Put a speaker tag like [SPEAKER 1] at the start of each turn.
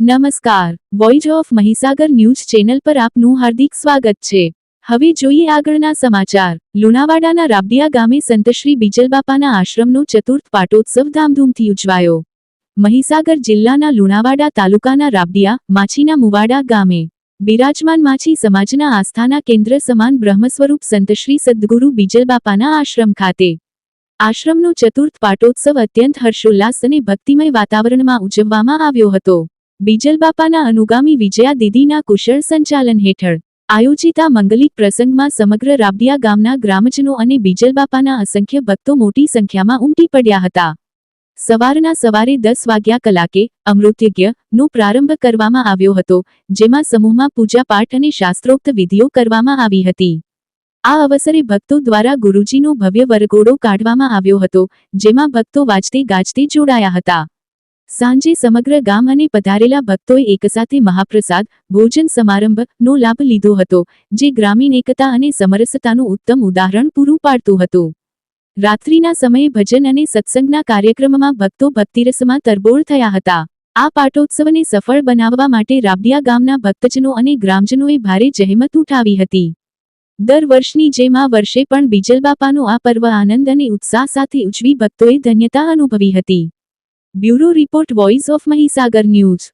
[SPEAKER 1] નમસ્કાર voice of Mahisagar news channel પર આપનું હાર્દિક સ્વાગત છે. હવે જોઈએ આગળના સમાચાર. લુણાવાડાના રાબડિયા ગામે સંતશ્રી બીજલબાપાના આશ્રમનો ચતુર્થ પાટોત્સવ ધામધૂમથી ઉજવાયો. મહીસાગર જિલ્લાના લુણાવાડા તાલુકાના રાબડિયા, માછીના મુવાડા ગામે. બિરાજમાન માછી સમાજના આસ્થાના કેન્દ્ર સમાન બ્રહ્મસ્વરૂપ સંતશ્રી સદ્ગુરુ બીજલબાપાના આશ્રમ ખાતે. આશ્રમનો ચતુર્થ પાટોત્સવ અત્યંત હર્ષોલ્લાસ અને ભક્તિમય વાતાવરણમાં ઉજવવામાં આવ્યો હતો. બીજલબાપાના અનુગામી વિજયા દીદીના કુશળ સંચાલન હેઠળ આયોજિત આ મંગલિક પ્રસંગમાં સમગ્ર રાબડિયા ગામના ગ્રામજનો અને બીજલબાપાના અસંખ્ય ભક્તો મોટી સંખ્યામાં ઉમટી પડ્યા હતા. સવારના સવારે દસ વાગ્યા કલાકે અમૃતયજ્ઞ નો પ્રારંભ કરવામાં આવ્યો હતો, જેમાં સમૂહમાં પૂજાપાઠ અને શાસ્ત્રોક્ત વિધિઓ કરવામાં આવી હતી. આ અવસરે ભક્તો દ્વારા ગુરુજીનો ભવ્ય વરઘોડો કાઢવામાં આવ્યો હતો, જેમાં ભક્તો વાજતે ગાજતે જોડાયા હતા. સાંજે સમગ્ર ગામ અને પધારેલા ભક્તોએ એકસાથે મહાપ્રસાદ, ભોજન સમારંભનો લાભ લીધો હતો, જે ગ્રામીણ એકતા અને સમરસતાનું ઉત્તમ ઉદાહરણ પૂરું પાડતું હતું. રાત્રિના સમયે ભજન અને સત્સંગના કાર્યક્રમમાં ભક્તો ભક્તિરસમાં તરબોળ થયા હતા. આ પાટોત્સવને સફળ બનાવવા માટે રાબડિયા ગામના ભક્તજનો અને ગ્રામજનોએ ભારે જહેમત ઉઠાવી હતી. દર વર્ષની જેમ આ વર્ષે પણ બીજલબાપાનો આ પર્વ આનંદ અને ઉત્સાહ સાથે ઉજવી ભક્તોએ ધન્યતા અનુભવી હતી. Bureau report voice of Mahisagar news